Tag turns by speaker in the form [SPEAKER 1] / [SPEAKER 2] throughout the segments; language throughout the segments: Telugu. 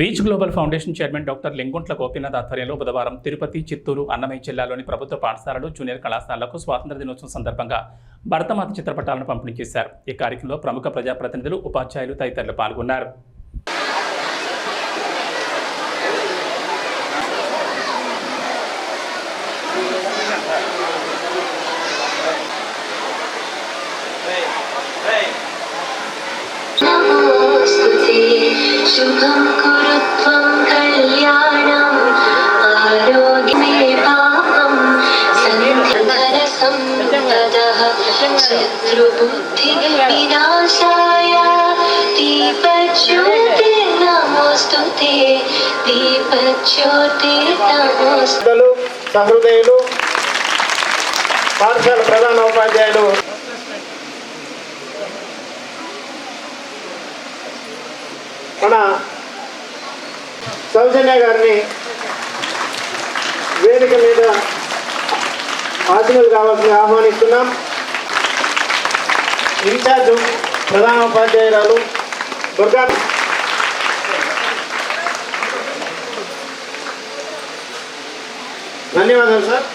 [SPEAKER 1] Reach global foundation chairman doctor Linguntla Gopinath ఆధ్వర్యంలో బుధవారం తిరుపతి చిత్తూరు అన్నమయ్య జిల్లాలోని ప్రభుత్వ పాఠశాలలు జూనియర్ కళాశాలలకు స్వాతంత్ర దినోత్సవం సందర్భంగా భరతమాత చిత్రపటాలను పంపిణీ చేశారు. ఈ కార్యక్రమంలో ప్రముఖ ప్రజాప్రతినిధులు ఉపాధ్యాయులు తదితరులు పాల్గొన్నారు.
[SPEAKER 2] సహృదయులు పాఠశాల ప్రధాన ఉపాధ్యాయులు. మన సౌజన్య గారిని వేదిక మీద ఆశీర్వాదాలు కావాల్సి ఆహ్వానిస్తున్నాం. ఇన్ఛార్జ్ ప్రధాన ఉపాధ్యాయురాలు దుర్గా ధన్యవాదాలు సార్.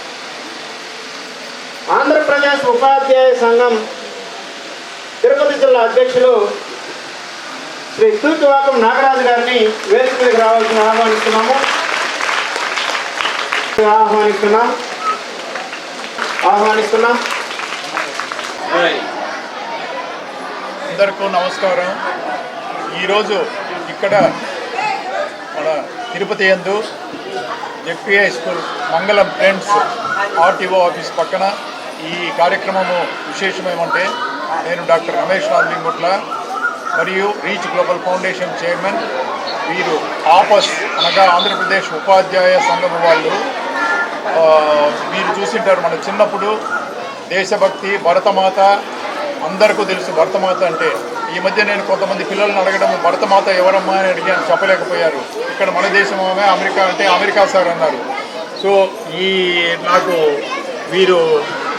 [SPEAKER 2] ఆంధ్రప్రదేశ్ ఉపాధ్యాయ సంఘం తిరుపతి జిల్లా అధ్యక్షులు శ్రీ తూర్చువాకం నాగరాజు గారిని వేదిక మీదకి రావాల్సిన ఆహ్వానిస్తున్నాము. ఆహ్వానిస్తున్నాం. ఆహ్వానిస్తున్నాం.
[SPEAKER 3] అందరికీ నమస్కారం. ఈరోజు ఇక్కడ మన తిరుపతి యందు ZPI school Mangalam friends RTO office పక్కన ఈ కార్యక్రమము విశేషమేమంటే నేను డాక్టర్ రమేష్ రాజ్లింగుట్ల మరియు రీచ్ గ్లోబల్ ఫౌండేషన్ చైర్మన్ వీరు ఆపస్ అనగా ఆంధ్రప్రదేశ్ ఉపాధ్యాయ సంఘం వాళ్ళు. మీరు చూసింటారు మన చిన్నప్పుడు దేశభక్తి భరతమాత అందరికీ తెలుసు భరతమాత అంటే. ఈ మధ్య నేను కొంతమంది పిల్లల్ని అడగడం భరతమాత ఎవరమ్మా అని అడిగాను చెప్పలేకపోయారు. ఇక్కడ మన దేశం ఆమె అమెరికా అంటే అమెరికా సార్ అన్నారు. సో ఈ నాకు వీరు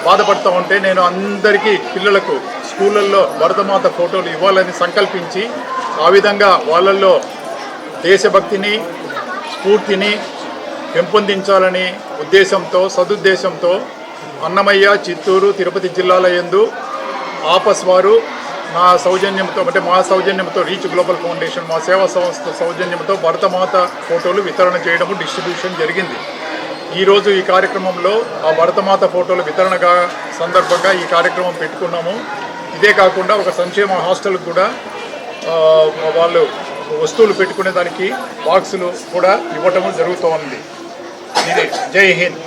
[SPEAKER 3] బాధపడుతూ ఉంటే నేను అందరికీ పిల్లలకు స్కూళ్ళల్లో భరతమాత ఫోటోలు ఇవ్వాలని సంకల్పించి ఆ విధంగా వాళ్ళల్లో దేశభక్తిని స్ఫూర్తిని పెంపొందించాలని ఉద్దేశంతో సదుద్దేశంతో అన్నమయ్య చిత్తూరు తిరుపతి జిల్లాల ఎందు ఆపస్ వారు నా సౌజన్యంతో అంటే మా సౌజన్యంతో రీచ్ గ్లోబల్ ఫౌండేషన్ మా సేవా సంస్థ సౌజన్యంతో భరతమాత ఫోటోలు వితరణ చేయడము డిస్ట్రిబ్యూషన్ జరిగింది. ఈరోజు ఈ కార్యక్రమంలో ఆ భరతమాత ఫోటోలు వితరణగా సందర్భంగా ఈ కార్యక్రమం పెట్టుకున్నాము. ఇదే కాకుండా ఒక సంక్షేమ హాస్టల్ కూడా వాళ్ళు వస్తువులు పెట్టుకునే దానికి బాక్సులు కూడా ఇవ్వటం జరుగుతూ ఉంది ఇది జై హింద్.